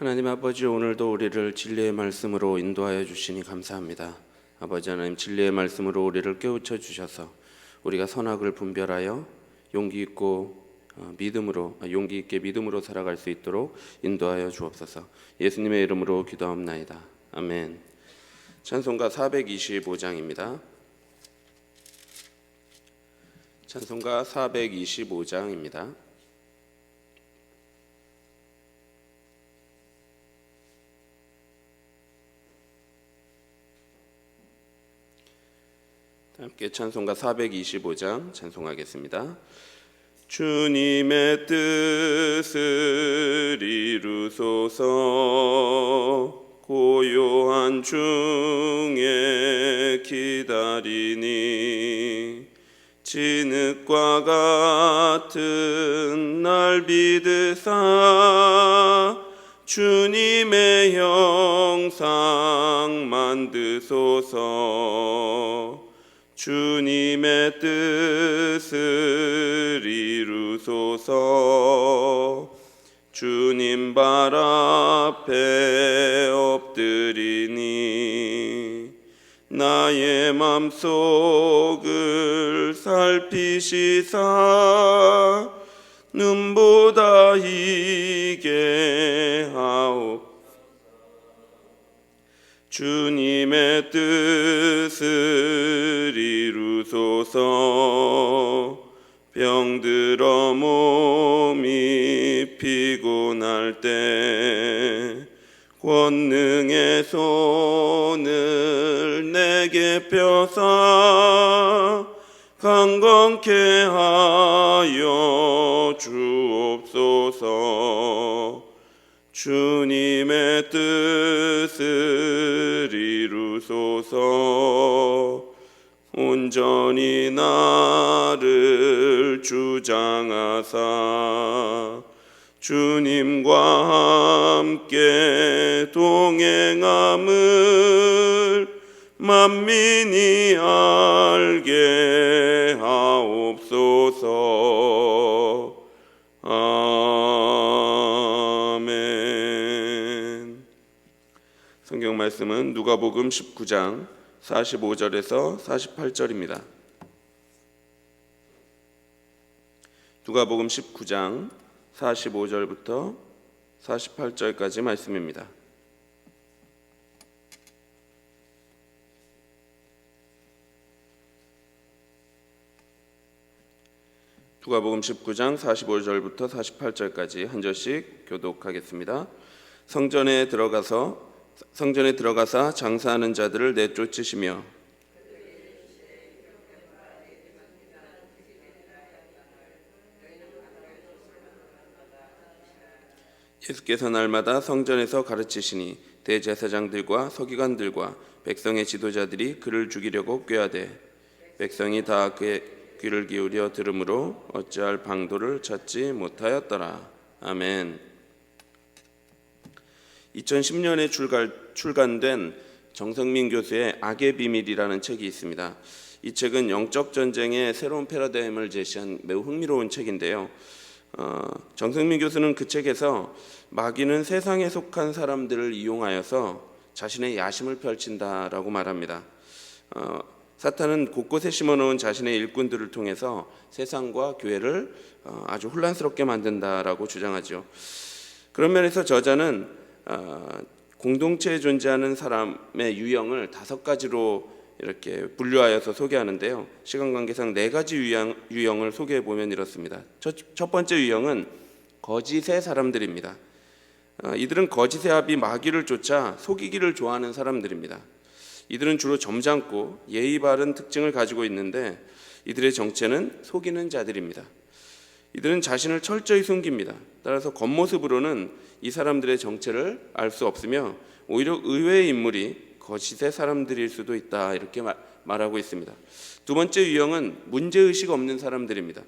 하나님 아버지 오늘도 우리를 진리의 말씀으로 인도하여 주시니 감사합니다. 아버지 하나님 진리의 말씀으로 우리를 깨우쳐 주셔서 우리가 선악을 분별하여 용기 있고 어, 믿음으로 아, 용기 있게 믿음으로 살아갈 수 있도록 인도하여 주옵소서. 예수님의 이름으로 기도합나이다. 아멘. 찬송가 425장입니다. 찬송가 425장입니다. 함께 찬송가 425장 찬송하겠습니다. 주님의 뜻을 이루소서 고요한 중에 기다리니 진흙과 같은 날 믿으사 주님의 형상 만드소서 주님의 뜻을 이루소서. 주님 발 앞에 엎드리니 나의 맘속을 살피시사. 눈보다 희게 하옵. 주님의 뜻을 이루소서. 병들어 몸이 피곤할 때 권능의 손을 내게 펴사 강건케 하여 주옵소서. 주님의 뜻을 이루소서 온전히 나를 주장하사 주님과 함께 동행함을 만민이 알게 하옵소서 아멘. 성경 말씀은 누가복음 19장 45절에서 48절입니다. 누가복음 19장 45절부터 48절까지 말씀입니다. 누가복음 19장 45절부터 48절까지 한 절씩 교독하겠습니다. 성전에 들어가서 성전에 들어가사 장사하는 자들을 내쫓으시며 예수께서 날마다 성전에서 가르치시니 대제사장들과 서기관들과 백성의 지도자들이 그를 죽이려고 꾀하되 백성이 다 그의 귀를 기울여 들으므로 어찌할 방도를 찾지 못하였더라. 아멘. 2010년에 출간, 출간 된 정성민 교수의 악의 비밀이라는 책이 있습니다. 이 책은 영적 전쟁의 새로운 패러다임을 제시한 매우 흥미로운 책인데요. 어, 정성민 교수는 그 책에서 마귀는 세상에 속한 사람들을 이용하여서 자신의 야심을 펼친다라고 말합니다. 어, 사탄은 곳곳에 심어놓은 자신의 일꾼들을 통해서 세상과 교회를 어, 아주 혼란스럽게 만든다라고 주장하죠. 그런 면에서 저자는 어, 공동체에 존재하는 사람의 유형을 다섯 가지로 이렇게 분류하여서 소개하는데요. 시간 관계상 네 가지 유형, 유형을 소개해 보면 이렇습니다. 첫, 첫 번째 유형은 거짓의 사람들입니다. 어, 이들은 거짓의 합이 마귀를 쫓아 속이기를 좋아하는 사람들입니다. 이들은 주로 점잖고 예의 바른 특징을 가지고 있는데 이들의 정체는 속이는 자들입니다. 이들은 자신을 철저히 숨깁니다. 따라서 겉모습으로는 이 사람들의 정체를 알 수 없으며 오히려 의외의 인물이 거짓의 사람들일 수도 있다 이렇게 말, 말하고 있습니다. 두 번째 유형은 문제의식 없는 사람들입니다.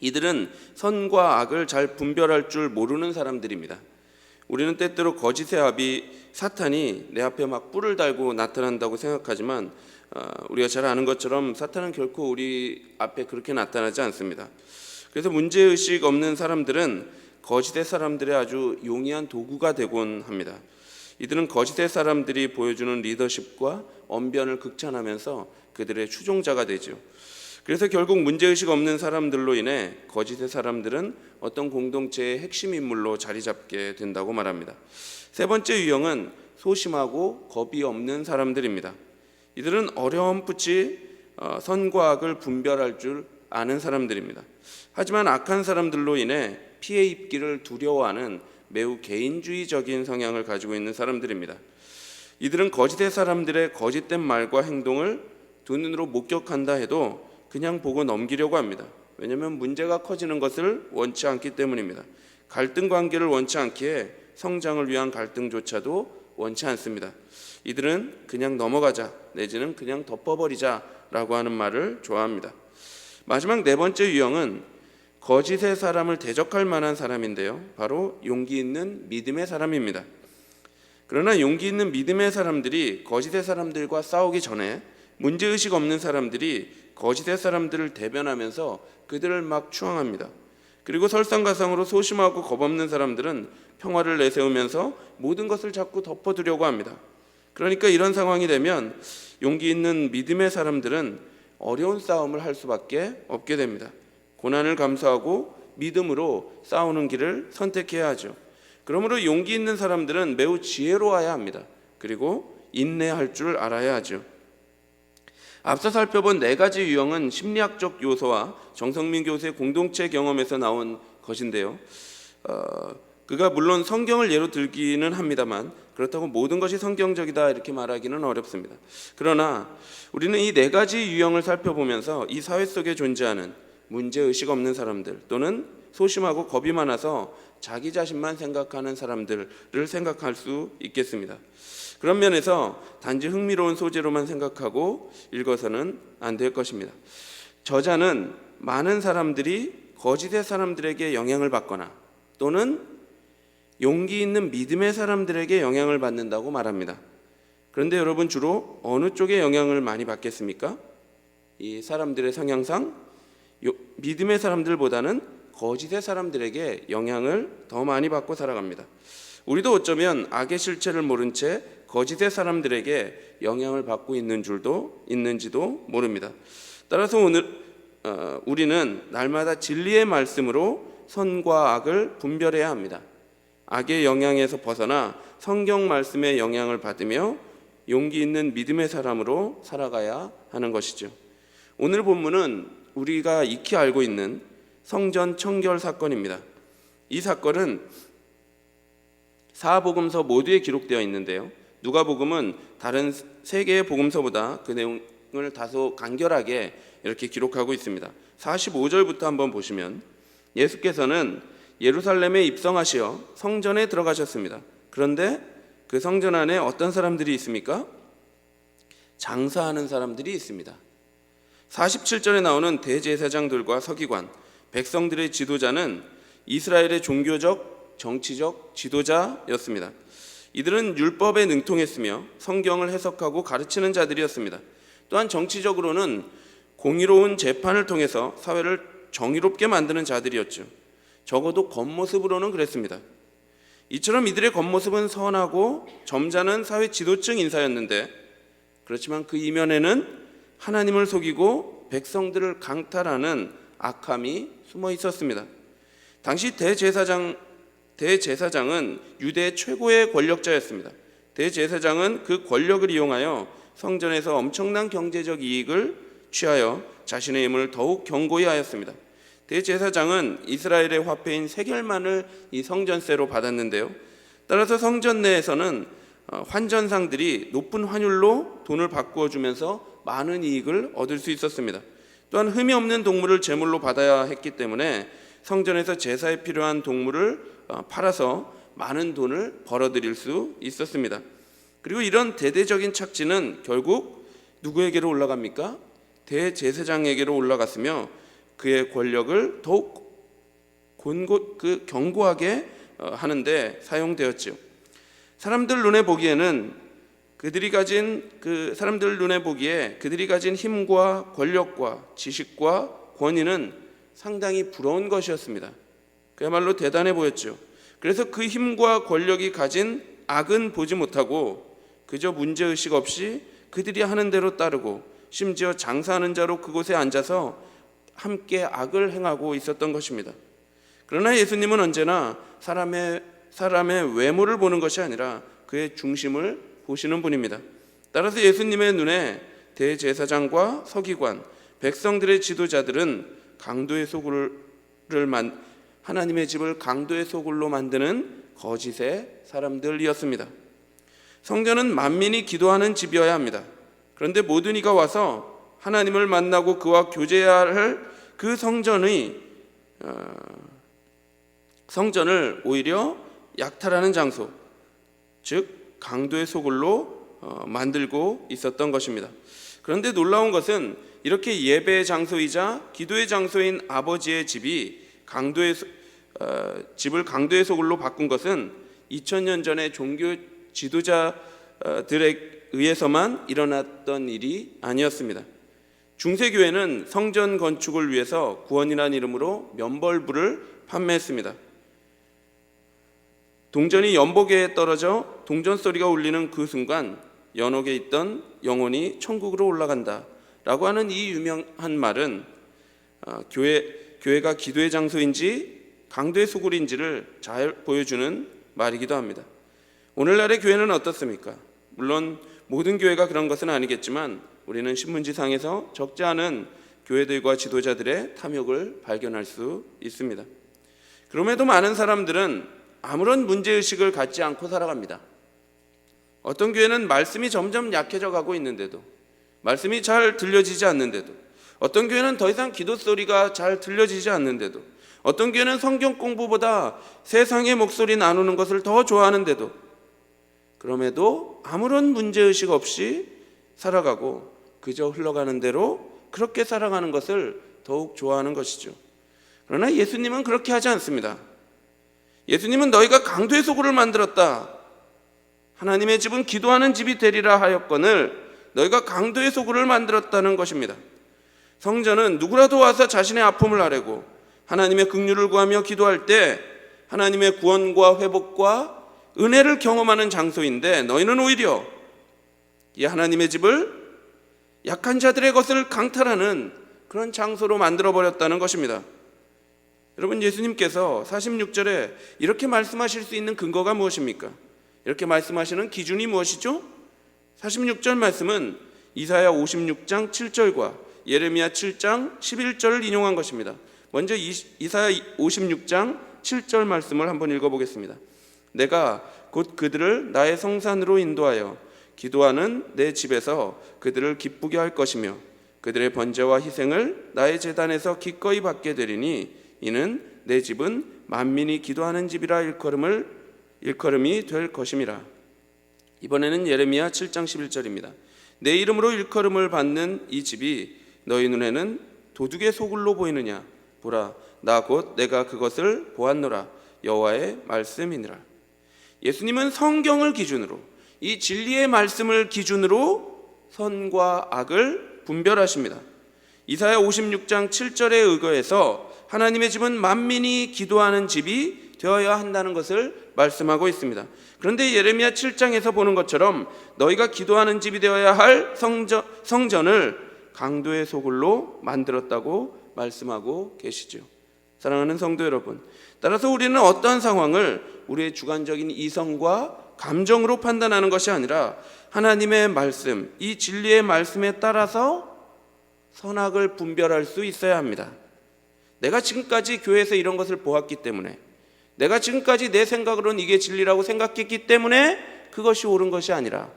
이들은 선과 악을 잘 분별할 줄 모르는 사람들입니다. 우리는 때때로 거짓의 합이 사탄이 내 앞에 막 뿔을 달고 나타난다고 생각하지만 어, 우리가 잘 아는 것처럼 사탄은 결코 우리 앞에 그렇게 나타나지 않습니다. 그래서 문제의식 없는 사람들은 거짓의 사람들의 아주 용이한 도구가 되곤 합니다. 이들은 거짓의 사람들이 보여주는 리더십과 언변을 극찬하면서 그들의 추종자가 되죠. 그래서 결국 문제의식 없는 사람들로 인해 거짓의 사람들은 어떤 공동체의 핵심 인물로 자리 잡게 된다고 말합니다. 세 번째 유형은 소심하고 겁이 없는 사람들입니다. 이들은 어려움붙이 어, 선과 악을 분별할 줄 아는 사람들입니다. 하지만 악한 사람들로 인해 피해 입기를 두려워하는 매우 개인주의적인 성향을 가지고 있는 사람들입니다. 이들은 거짓의 사람들의 거짓된 말과 행동을 두 눈으로 목격한다 해도 그냥 보고 넘기려고 합니다. 왜냐하면 문제가 커지는 것을 원치 않기 때문입니다. 갈등 관계를 원치 않기에 성장을 위한 갈등조차도 원치 않습니다. 이들은 그냥 넘어가자 내지는 그냥 덮어버리자라고 하는 말을 좋아합니다. 마지막 네 번째 유형은 거짓의 사람을 대적할 만한 사람인데요. 바로 용기 있는 믿음의 사람입니다. 그러나 용기 있는 믿음의 사람들이 거짓의 사람들과 싸우기 전에 문제의식 없는 사람들이 거짓의 사람들을 대변하면서 그들을 막 추앙합니다. 그리고 설상가상으로 소심하고 겁없는 사람들은 평화를 내세우면서 모든 것을 자꾸 덮어두려고 합니다. 그러니까 이런 상황이 되면 용기 있는 믿음의 사람들은 어려운 싸움을 할 수밖에 없게 됩니다. 고난을 감수하고 믿음으로 싸우는 길을 선택해야 하죠. 그러므로 용기 있는 사람들은 매우 지혜로워야 합니다. 그리고 인내할 줄 알아야 하죠. 앞서 살펴본 네 가지 유형은 심리학적 요소와 정성민 교수의 공동체 경험에서 나온 것인데요. 어, 그가 물론 성경을 예로 들기는 합니다만 그렇다고 모든 것이 성경적이다 이렇게 말하기는 어렵습니다. 그러나 우리는 이 네 가지 유형을 살펴보면서 이 사회 속에 존재하는 문제 의식 없는 사람들 또는 소심하고 겁이 많아서 자기 자신만 생각하는 사람들을 생각할 수 있겠습니다. 그런 면에서 단지 흥미로운 소재로만 생각하고 읽어서는 안 될 것입니다. 저자는 많은 사람들이 거짓의 사람들에게 영향을 받거나 또는 용기 있는 믿음의 사람들에게 영향을 받는다고 말합니다. 그런데 여러분 주로 어느 쪽에 영향을 많이 받겠습니까? 이 사람들의 성향상 요- 믿음의 사람들보다는 거짓의 사람들에게 영향을 더 많이 받고 살아갑니다. 우리도 어쩌면 악의 실체를 모른 채 거짓의 사람들에게 영향을 받고 있는 줄도 있는지도 모릅니다. 따라서 오늘 어, 우리는 날마다 진리의 말씀으로 선과 악을 분별해야 합니다. 악의 영향에서 벗어나 성경 말씀의 영향을 받으며 용기 있는 믿음의 사람으로 살아가야 하는 것이죠. 오늘 본문은 우리가 익히 알고 있는 성전 청결 사건입니다. 이 사건은 사복음서 모두에 기록되어 있는데요. 누가복음은 다른 세 개의 복음서보다 그 내용을 다소 간결하게 이렇게 기록하고 있습니다. 45절부터 한번 보시면 예수께서는 예루살렘에 입성하시어 성전에 들어가셨습니다. 그런데 그 성전 안에 어떤 사람들이 있습니까? 장사하는 사람들이 있습니다. 47절에 나오는 대제사장들과 서기관, 백성들의 지도자는 이스라엘의 종교적, 정치적 지도자였습니다. 이들은 율법에 능통했으며 성경을 해석하고 가르치는 자들이었습니다. 또한 정치적으로는 공의로운 재판을 통해서 사회를 정의롭게 만드는 자들이었죠. 적어도 겉모습으로는 그랬습니다. 이처럼 이들의 겉모습은 선하고 점잖은 사회 지도층 인사였는데 그렇지만 그 이면에는 하나님을 속이고 백성들을 강탈하는 악함이 숨어 있었습니다. 당시 대제사장 대제사장은 유대 최고의 권력자였습니다. 대제사장은 그 권력을 이용하여 성전에서 엄청난 경제적 이익을 취하여 자신의 힘을 더욱 견고히 하였습니다. 대제사장은 이스라엘의 화폐인 세겔만을 이 성전세로 받았는데요. 따라서 성전 내에서는 어, 환전상들이 높은 환율로 돈을 바꾸어 주면서 많은 이익을 얻을 수 있었습니다. 또한 흠이 없는 동물을 제물로 받아야 했기 때문에 성전에서 제사에 필요한 동물을 어, 팔아서 많은 돈을 벌어들일 수 있었습니다. 그리고 이런 대대적인 착취는 결국 누구에게로 올라갑니까? 대제사장에게로 올라갔으며 그의 권력을 더욱 곤고 그 견고하게 어, 하는데 사용되었지요. 사람들 눈에 보기에는 그들이 가진 그 사람들 눈에 보기에 그들이 가진 힘과 권력과 지식과 권위는 상당히 부러운 것이었습니다. 그야말로 대단해 보였죠. 그래서 그 힘과 권력이 가진 악은 보지 못하고 그저 문제의식 없이 그들이 하는 대로 따르고 심지어 장사하는 자로 그곳에 앉아서 함께 악을 행하고 있었던 것입니다. 그러나 예수님은 언제나 사람의 사람의 외모를 보는 것이 아니라 그의 중심을 보시는 분입니다. 따라서 예수님의 눈에 대제사장과 서기관, 백성들의 지도자들은 강도의 소굴을 만 하나님의 집을 강도의 소굴로 만드는 거짓의 사람들이었습니다. 성전은 만민이 기도하는 집이어야 합니다. 그런데 모든 이가 와서 하나님을 만나고 그와 교제해야 할 그 성전의 어, 성전을 오히려 약탈하는 장소, 즉 강도의 소굴로 어, 만들고 있었던 것입니다. 그런데 놀라운 것은 이렇게 예배의 장소이자 기도의 장소인 아버지의 집이 강도의 소- 어, 집을 강도의 소굴로 바꾼 것은 2000년 전에 종교 지도자들에 의해서만 일어났던 일이 아니었습니다. 중세교회는 성전 건축을 위해서 구원이라는 이름으로 면벌부를 판매했습니다. 동전이 연복에 떨어져 동전 소리가 울리는 그 순간 연옥에 있던 영혼이 천국으로 올라간다 라고 하는 이 유명한 말은 어, 교회 교회가 기도의 장소인지 강도의 소굴인지를 잘 보여주는 말이기도 합니다. 오늘날의 교회는 어떻습니까? 물론 모든 교회가 그런 것은 아니겠지만 우리는 신문지상에서 적지 않은 교회들과 지도자들의 탐욕을 발견할 수 있습니다. 그럼에도 많은 사람들은 아무런 문제의식을 갖지 않고 살아갑니다. 어떤 교회는 말씀이 점점 약해져 가고 있는데도, 말씀이 잘 들려지지 않는데도, 어떤 교회는 더 이상 기도 소리가 잘 들려지지 않는데도, 어떤 교회는 성경 공부보다 세상의 목소리 나누는 것을 더 좋아하는데도, 그럼에도 아무런 문제의식 없이 살아가고 그저 흘러가는 대로 그렇게 살아가는 것을 더욱 좋아하는 것이죠. 그러나 예수님은 그렇게 하지 않습니다. 예수님은 너희가 강도의 소굴을 만들었다. 하나님의 집은 기도하는 집이 되리라 하였거늘 너희가 강도의 소굴을 만들었다는 것입니다. 성전은 누구라도 와서 자신의 아픔을 아뢰고 하나님의 긍휼을 구하며 기도할 때 하나님의 구원과 회복과 은혜를 경험하는 장소인데 너희는 오히려 이 하나님의 집을 약한 자들의 것을 강탈하는 그런 장소로 만들어 버렸다는 것입니다. 여러분 예수님께서 46절에 이렇게 말씀하실 수 있는 근거가 무엇입니까? 이렇게 말씀하시는 기준이 무엇이죠? 46절 말씀은 이사야 56장 7절과 예레미야 7장 11절을 인용한 것입니다. 먼저 이- 이사야 56장 7절 말씀을 한번 읽어 보겠습니다. 내가 곧 그들을 나의 성산으로 인도하여 기도하는 내 집에서 그들을 기쁘게 할 것이며 그들의 번제와 희생을 나의 제단에서 기꺼이 받게 되리니 이는 내 집은 만민이 기도하는 집이라 일컬음을 일컬음이 될 것임이라. 이번에는 예레미야 7장 11절입니다. 내 이름으로 일컬음을 받는 이 집이 너희 눈에는 도둑의 소굴로 보이느냐? 보라, 나 곧 내가 그것을 보았노라. 여호와의 말씀이니라. 예수님은 성경을 기준으로 이 진리의 말씀을 기준으로 선과 악을 분별하십니다. 이사야 56장 7절에 의거해서 하나님의 집은 만민이 기도하는 집이 되어야 한다는 것을 말씀하고 있습니다. 그런데 예레미야 7장에서 보는 것처럼 너희가 기도하는 집이 되어야 할 성전, 성전을 강도의 소굴로 만들었다고 말씀하고 계시죠. 사랑하는 성도 여러분, 따라서 우리는 어떤 상황을 우리의 주관적인 이성과 감정으로 판단하는 것이 아니라 하나님의 말씀, 이 진리의 말씀에 따라서 선악을 분별할 수 있어야 합니다. 내가 지금까지 교회에서 이런 것을 보았기 때문에 내가 지금까지 내 생각으로는 이게 진리라고 생각했기 때문에 그것이 옳은 것이 아니라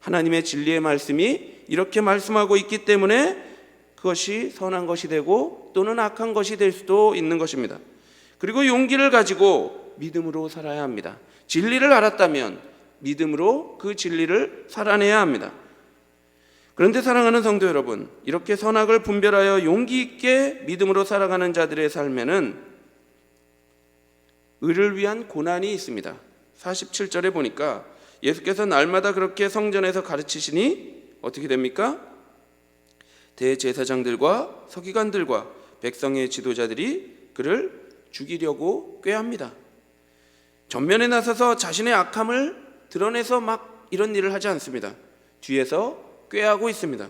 하나님의 진리의 말씀이 이렇게 말씀하고 있기 때문에 그것이 선한 것이 되고 또는 악한 것이 될 수도 있는 것입니다. 그리고 용기를 가지고 믿음으로 살아야 합니다. 진리를 알았다면 믿음으로 그 진리를 살아내야 합니다. 그런데 사랑하는 성도 여러분, 이렇게 선악을 분별하여 용기 있게 믿음으로 살아가는 자들의 삶에는 의를 위한 고난이 있습니다. 47절에 보니까 예수께서 날마다 그렇게 성전에서 가르치시니 어떻게 됩니까? 대제사장들과 서기관들과 백성의 지도자들이 그를 죽이려고 꾀합니다. 전면에 나서서 자신의 악함을 드러내서 막 이런 일을 하지 않습니다. 뒤에서 꾀하고 있습니다.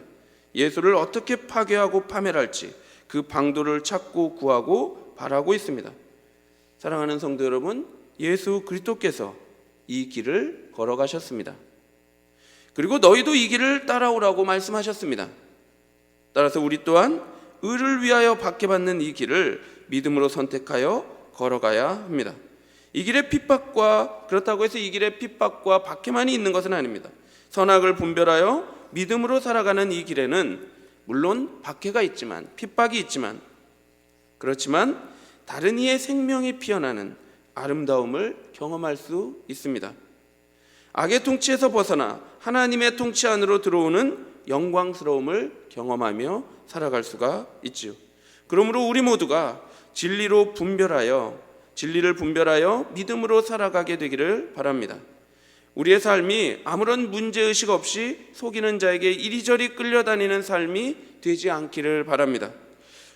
예수를 어떻게 파괴하고 파멸할지 그 방도를 찾고 구하고 바라고 있습니다. 사랑하는 성도 여러분, 예수 그리스도께서 이 길을 걸어가셨습니다. 그리고 너희도 이 길을 따라오라고 말씀하셨습니다. 따라서 우리 또한 의를 위하여 받게 받는 이 길을 믿음으로 선택하여 걸어가야 합니다. 이 길에 핍박과 그렇다고 해서 이 길에 핍박과 박해만이 있는 것은 아닙니다. 선악을 분별하여 믿음으로 살아가는 이 길에는 물론 박해가 있지만 핍박이 있지만 그렇지만 다른 이의 생명이 피어나는 아름다움을 경험할 수 있습니다. 악의 통치에서 벗어나 하나님의 통치 안으로 들어오는 영광스러움을 경험하며 살아갈 수가 있지요. 그러므로 우리 모두가 진리로 분별하여 진리를 분별하여 믿음으로 살아가게 되기를 바랍니다. 우리의 삶이 아무런 문제 의식 없이 속이는 자에게 이리저리 끌려다니는 삶이 되지 않기를 바랍니다.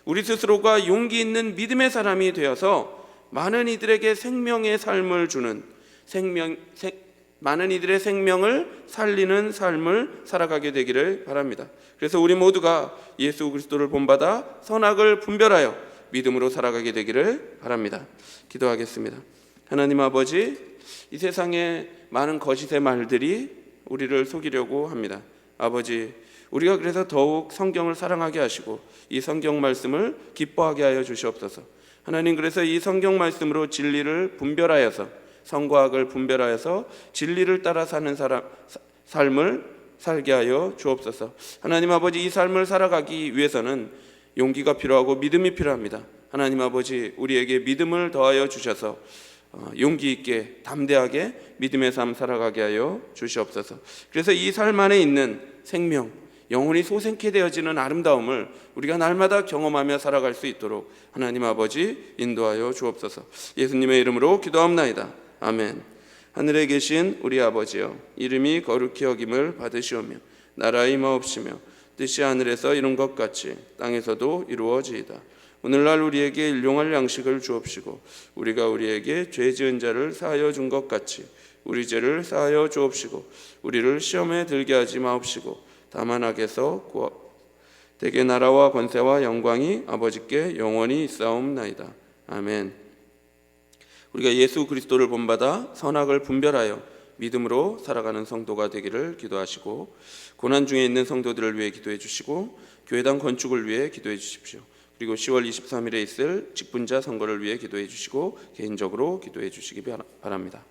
우리 스스로가 용기 있는 믿음의 사람이 되어서 많은 이들에게 생명의 삶을 주는 생명 생, 많은 이들의 생명을 살리는 삶을 살아가게 되기를 바랍니다. 그래서 우리 모두가 예수 그리스도를 본받아 선악을 분별하여 믿음으로 살아가게 되기를 바랍니다. 기도하겠습니다. 하나님 아버지, 이 세상에 많은 거짓의 말들이 우리를 속이려고 합니다. 아버지, 우리가 그래서 더욱 성경을 사랑하게 하시고 이 성경 말씀을 기뻐하게 하여 주시옵소서. 하나님 그래서 이 성경 말씀으로 진리를 분별하여서 성과학을 분별하여서 진리를 따라 사는 사람 사- 삶을 살게 하여 주옵소서. 하나님 아버지 이 삶을 살아가기 위해서는 용기가 필요하고 믿음이 필요합니다. 하나님 아버지 우리에게 믿음을 더하여 주셔서 어, 용기 있게 담대하게 믿음의 삶 살아가게 하여 주시옵소서. 그래서 이 삶 안에 있는 생명, 영혼이 소생케 되어지는 아름다움을 우리가 날마다 경험하며 살아갈 수 있도록 하나님 아버지 인도하여 주옵소서. 예수님의 이름으로 기도합나이다. 아멘. 하늘에 계신 우리 아버지여 이름이 거룩히 여김을 받으시오며 나라의 마옵시며 뜻이 하늘에서 이룬 것 같이 땅에서도 이루어지이다. 오늘날 우리에게 일용할 양식을 주옵시고 우리가 우리에게 죄 지은 자를 사하여 준 것 같이 우리 죄를 사하여 주옵시고 우리를 시험에 들게 하지 마옵시고 다만 악에서 구하 대개 나라와 권세와 영광이 아버지께 영원히 있사옵나이다. 아멘. 우리가 예수 그리스도를 본받아 선악을 분별하여 믿음으로 살아가는 성도가 되기를 기도하시고 고난 중에 있는 성도들을 위해 기도해 주시고 교회당 건축을 위해 기도해 주십시오. 그리고 10월 23일에 있을 직분자 선거를 위해 기도해 주시고 개인적으로 기도해 주시기 바랍니다.